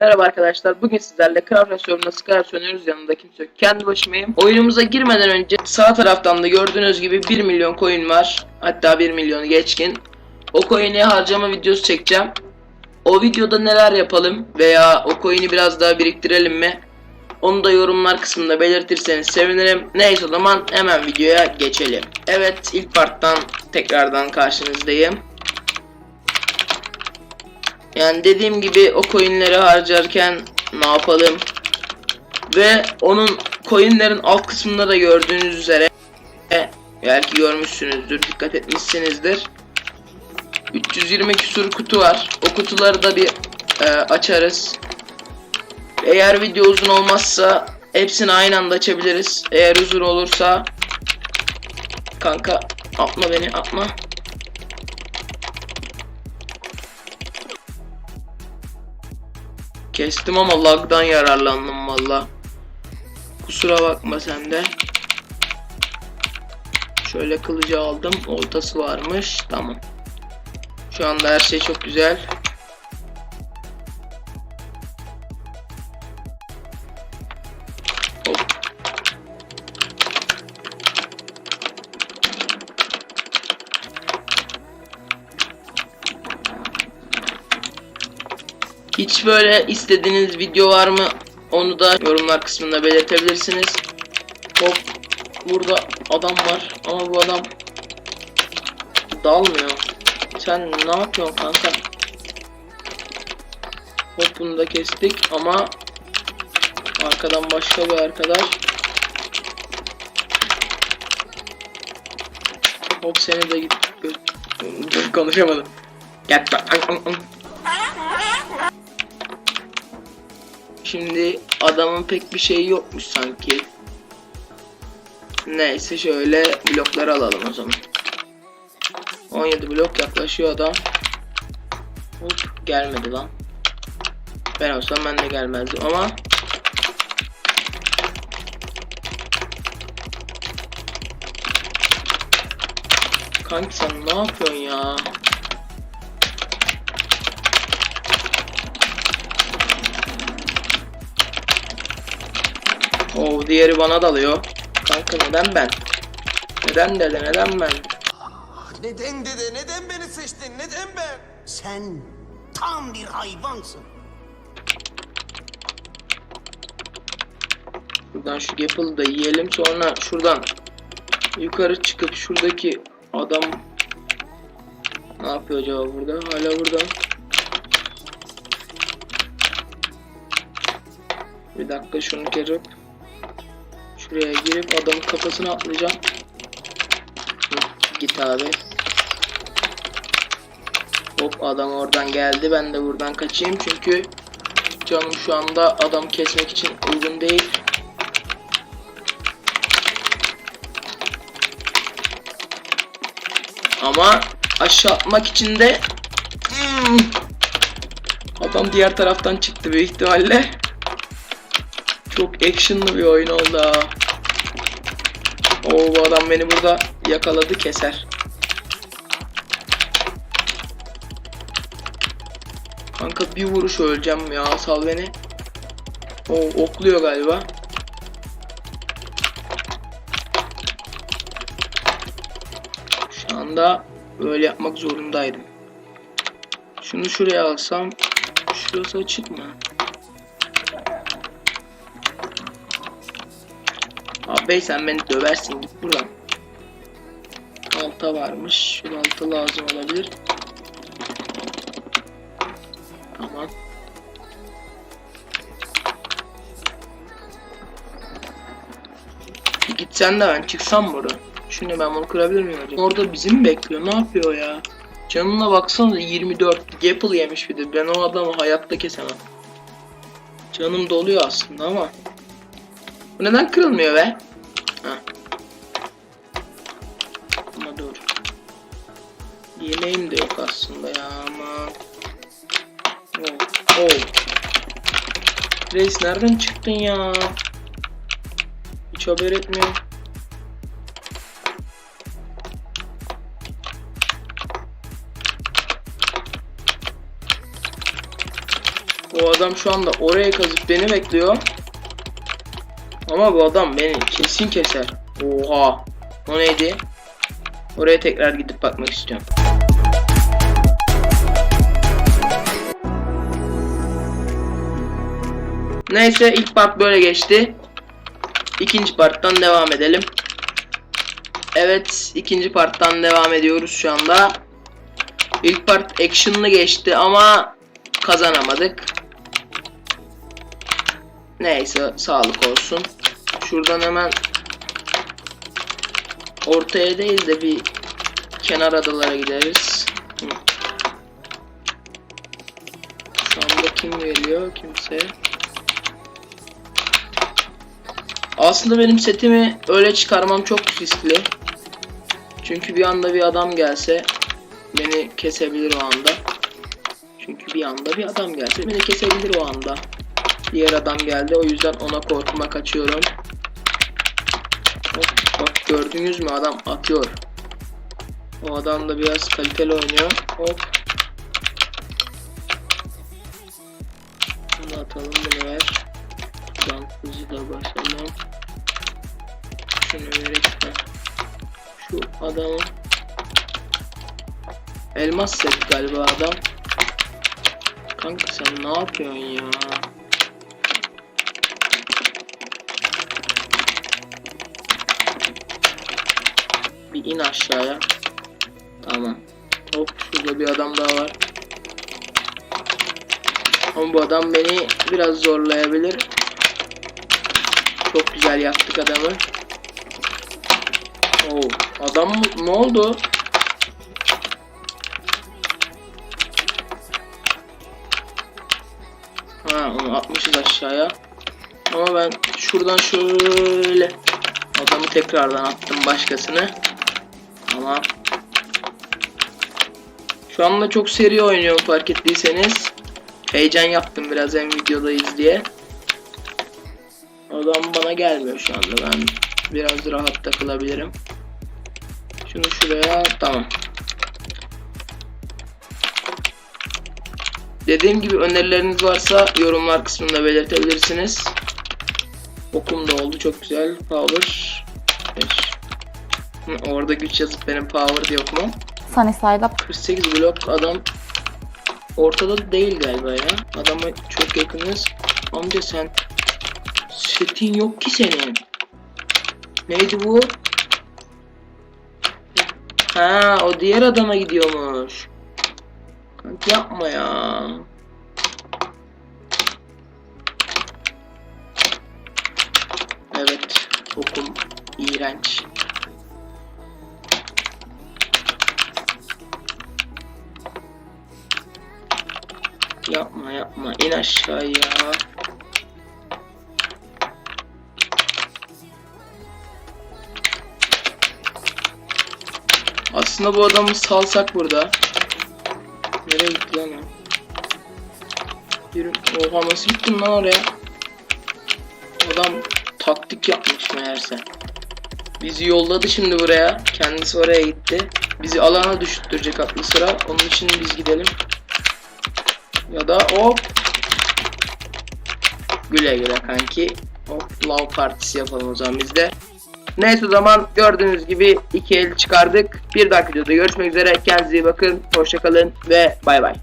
Merhaba arkadaşlar. Bugün sizlerle Craft Server'da Skype oynuyoruz. Yanımda kimse yok. Kendi başımayım. Oyunumuza girmeden önce sağ taraftan da gördüğünüz gibi 1 milyon coin var. Hatta 1 milyonu geçkin. O coin'i harcama videosu çekeceğim. O videoda neler yapalım veya o coin'i biraz daha biriktirelim mi? Onu da yorumlar kısmında belirtirseniz sevinirim. Neyse o zaman hemen videoya geçelim. Evet ilk parttan tekrardan karşınızdayım. Yani dediğim gibi o coinleri harcarken ne yapalım? Ve onun coinlerin alt kısmında da gördüğünüz üzere belki görmüşsünüzdür, dikkat etmişsinizdir. 320 küsur kutu var. O kutuları da bir e, açarız. Eğer video uzun olmazsa hepsini aynı anda açabiliriz. Eğer uzun olursa kanka atma beni atma. Kestim ama lagdan yararlandım valla. Kusura bakma sen de. Şöyle kılıcı aldım. Oltası varmış. Tamam. Şu anda her şey çok güzel. Hiç böyle istediğiniz video var mı? Onu da yorumlar kısmında belirtebilirsiniz. Hop. Burada adam var ama bu adam dalmıyor. Sen ne yapıyorsun kanka? Hop bunu da kestik ama arkadan başka bir arkadaş. Hop seni de git. Konuşamadım. Gel. Şimdi adamın pek bir şeyi yokmuş sanki. Neyse şöyle blokları alalım o zaman. 17 blok yaklaşıyor adam. Hop gelmedi lan. Ben olsam ben de gelmezdim ama Kanki sen ne yapıyorsun ya? Oo diğeri bana dalıyor. Kanka neden ben? Neden dede neden ben? Neden dede? Neden beni seçtin? Neden ben? Sen tam bir hayvansın. Buradan şu Gapple'ı da yiyelim sonra şuradan yukarı çıkıp şuradaki adam ne yapıyor acaba burada? Hala burada. Bir dakika şunu kırıp şuraya girip adamın kafasına atlayacağım. Git abi. Hop adam oradan geldi. Ben de buradan kaçayım çünkü canım şu anda adam kesmek için uygun değil. Ama aşağı atmak için de Hmm. adam diğer taraftan çıktı büyük ihtimalle. Çok actionlı bir oyun oldu ha. Oo bu adam beni burada yakaladı keser. Kanka bir vuruş öleceğim ya sal beni. Oo okluyor galiba. Şu anda böyle yapmak zorundaydım. Şunu şuraya alsam şurası açık mı? Abi sen beni döversin git buradan. Alta varmış. Şu alta lazım olabilir. Tamam. Gitsen de ben çıksam burada. Şunu ben bunu kırabilir miyim acaba? Orada bizi mi bekliyor? Ne yapıyor ya? Canına baksanıza 24. Gapple yemiş bir de. Ben o adamı hayatta kesemem. Canım doluyor aslında ama. Bu neden kırılmıyor be? Heh. Ama dur. Yemeğim de yok aslında ya ama. Oh, oh. Reis nereden çıktın ya? Hiç haber etmiyor. Bu adam şu anda oraya kazıp beni bekliyor. Ama bu adam beni kesin keser. Oha. O neydi? Oraya tekrar gidip bakmak istiyorum. Neyse ilk part böyle geçti. İkinci parttan devam edelim. Evet ikinci parttan devam ediyoruz şu anda. İlk part action'lı geçti ama kazanamadık. Neyse sağlık olsun. Şuradan hemen ortaya değil de bir kenar adalara gideriz. Hı. Şu anda kim geliyor? Kimse. Aslında benim setimi öyle çıkarmam çok riskli. Çünkü bir anda bir adam gelse beni kesebilir o anda. Çünkü bir anda bir adam gelse beni kesebilir o anda. Diğer adam geldi o yüzden ona korkuma kaçıyorum. Gördünüz mü adam atıyor. O adam da biraz kaliteli oynuyor. Hop. Bunu atalım bunu ver. Buradan hızlı da basalım. Şunu de. Şu adamın Elmas set galiba adam. Kanka sen ne yapıyorsun ya? Bir in aşağıya. Tamam. Hop şurada bir adam daha var. Ama bu adam beni biraz zorlayabilir. Çok güzel yaptık adamı. Oo, adam ne oldu? Ha onu atmışız aşağıya. Ama ben şuradan şöyle adamı tekrardan attım başkasını. Ama şu anda çok seri oynuyorum fark ettiyseniz. Heyecan yaptım biraz hem videodayız diye. Adam bana gelmiyor şu anda ben biraz rahat takılabilirim. Şunu şuraya tamam. Dediğim gibi önerileriniz varsa yorumlar kısmında belirtebilirsiniz. Okum da oldu çok güzel. Power 5. Hı, Orada güç yazıp benim power diye okumam. Sunny side up. 48 blok adam ortada değil galiba ya. Adama çok yakınız. Amca sen setin yok ki senin. Neydi bu? Ha o diğer adama gidiyormuş. Kanka yapma ya. Evet okum iğrenç. Yapma yapma in aşağıya. Aslında bu adamı salsak burada. Nereye gitti lan o? Yürü. Oha nasıl gittin lan oraya? Adam taktik yapmış meğerse. Bizi yolladı şimdi buraya. Kendisi oraya gitti. Bizi alana düşüttürecek aklı sıra. Onun için biz gidelim. Ya da hop. Güle güle kanki. Hop love partisi yapalım o zaman biz de. Neyse o zaman gördüğünüz gibi iki el çıkardık. Bir dahaki videoda görüşmek üzere. Kendinize iyi bakın. Hoşçakalın ve bay bay.